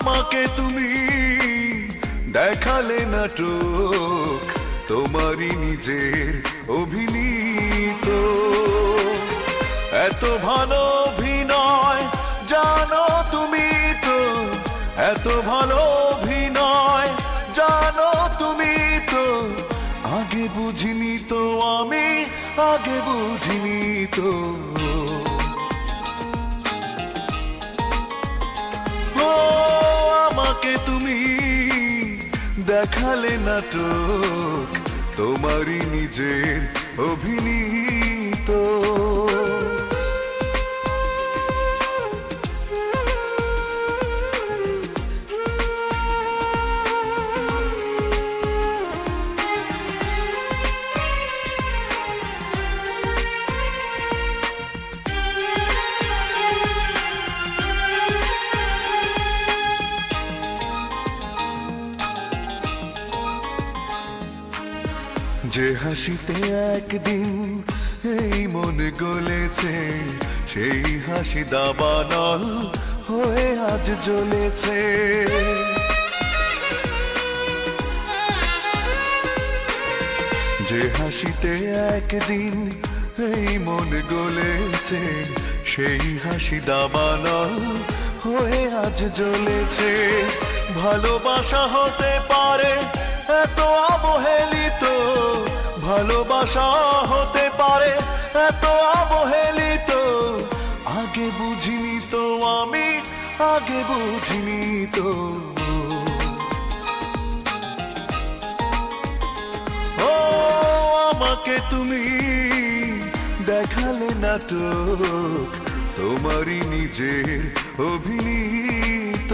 আমাকে তুমি দেখালে নাটক তোমারই নিজের অভিনীত। এত ভালো অভিনয়, জানো তুমি তো, এত ভালো অভিনয়, জানো তুমি তো। আগে বুঝিনি তো আমি, আগে বুঝিনি তো। দেখালে নাটক তোমারই নিজের অভিনীত যে হাসিতে একদিন এই মন গলেছে, সেই হাসি দাবানল হয়ে আজ জ্বলেছে। যে হাসিতে একদিন এই মন গলেছে, সেই হাসি দাবানল হয়ে আজ জ্বলেছে। ভালোবাসা হতে পারে এত অবহেলিত, ভালোবাসা হতে পারে, এত অবহেলিত। আগে বুঝিনি তো আমি, আগে বুঝিনি তো। ও, আমাকে তুমি দেখালে নাটক, তোমারই নিজের অভিনীত।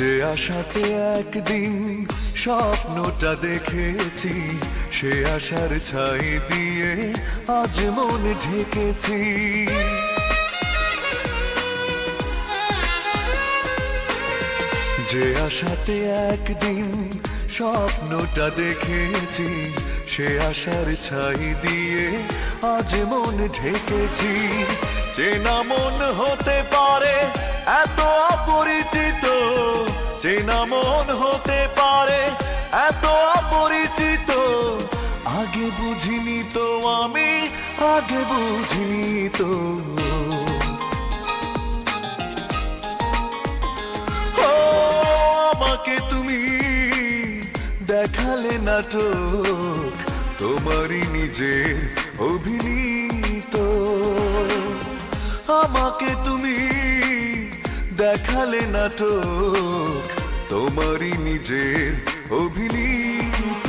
যে আশাতে একদিন স্বপ্নটা দেখেছি, সে আশার ছাই দিয়ে আজ মন ঢেকেছি। যে আশাতে একদিন স্বপ্নটা দেখেছি, সে আশার ছাই দিয়ে আজ মন ঢেকেছি। চেনা মন হতে পারে এত অপরিচিত চেনা মন হতে পারে, এত অপরিচিত। আগে বুঝিনি তো আমি, আগে বুঝিনি তো। আমাকে তুমি দেখালে নাটক, তোমারই নিজের অভিনীত। আমাকে তুমি দেখালে নাটক তোমারই নিজের অভিনীত।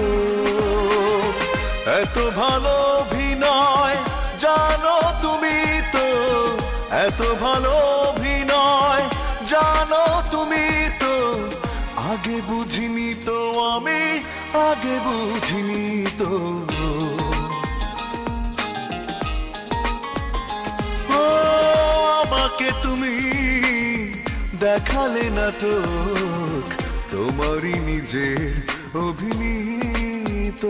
এত ভালো অভিনয়, জানো তুমি তো। এত ভালো অভিনয়, জানো তুমি তো। আগে বুঝিনি তো আমি, আগে বুঝিনি তো। আমাকে তুমি দেখালে নাটক তোমারই নিজের অভিনীত।